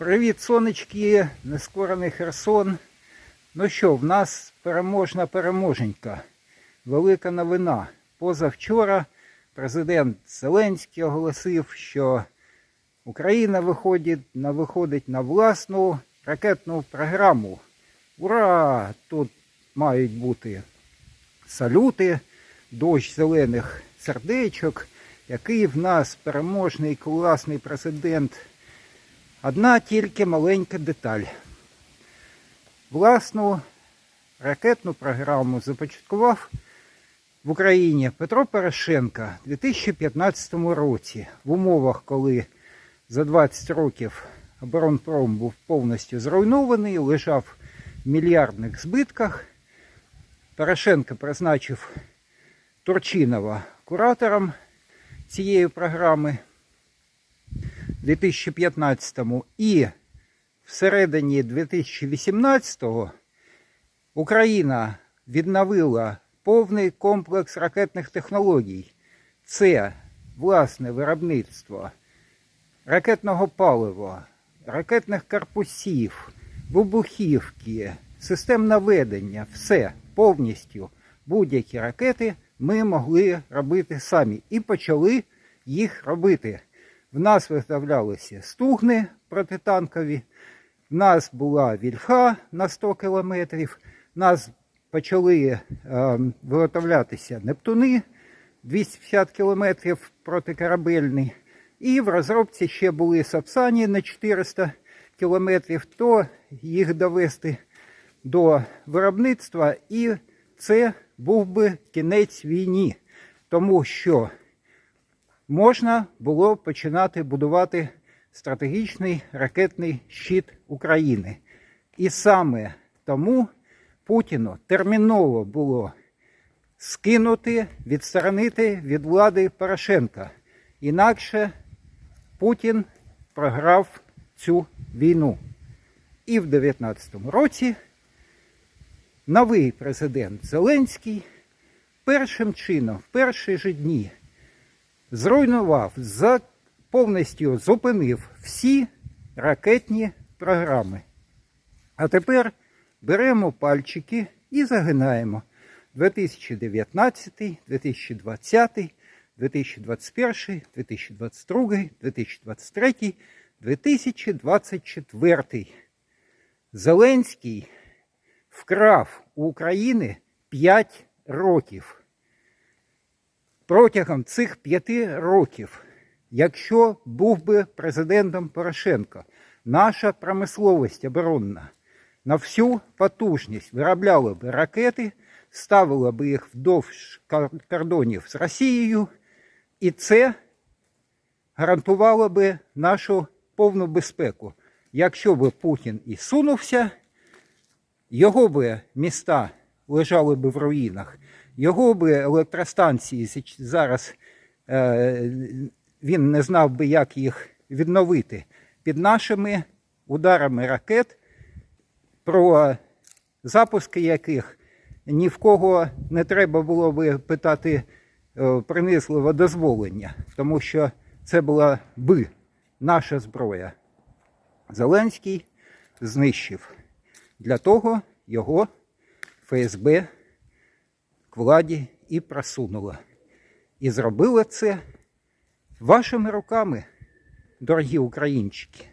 Привіт, сонечки, нескорений Херсон. Ну що, в нас переможна переможенька. Велика новина. Позавчора президент Зеленський оголосив, що Україна виходить на, виходить на власну ракетну програму. Ура! Тут мають бути салюти, дощ зелених сердечок, який в нас переможний класний президент. Одна тільки маленька деталь. Власну ракетну програму започаткував в Україні Петро Порошенко у 2015 році в умовах, коли за 20 років оборонпром був повністю зруйнований, лежав в мільярдних збитках. Порошенко призначив Турчинова куратором цієї програми. 2015 і всередині 2018 Україна відновила повний комплекс ракетних технологій. Це власне виробництво ракетного палива, ракетних корпусів, вибухівки, систем наведення, все повністю будь-які ракети ми могли робити самі і почали їх робити. В нас виготовлялися стугни протитанкові, в нас була вільха на 100 кілометрів, в нас почали е, виготовлятися нептуни 250 кілометрів протикорабельні. І в розробці ще були сапсані на 400 кілометрів, то їх довести до виробництва, і це був би кінець війні, тому що можна було починати будувати стратегічний ракетний щит України. І саме тому Путіну терміново було скинути, відсторонити від влади Порошенка. Інакше Путін програв цю війну. І в 2019 році новий президент Зеленський першим чином, в перші ж дні зруйнував, за, повністю зупинив всі ракетні програми. А тепер беремо пальчики і загинаємо 2019, 2020, 2021, 2022, 2023, 2024. Зеленський вкрав у України 5 років. Протягом цих 5 років, якщо був би президентом Порошенко, наша промисловість оборонна на всю потужність виробляла би ракети, ставила би їх вдовж кордонів з Росією, і це гарантувало би нашу повну безпеку. Якщо би Путін і сунувся, його би міста лежали би в руїнах, його би електростанції зараз е, він не знав би, як їх відновити. Під нашими ударами ракет, про запуски яких ні в кого не треба було би питати е, принизливо дозволення, тому що це була би наша зброя. Зеленський знищив. Для того його ФСБ владі і просунула. І зробила це вашими руками, дорогі українчики.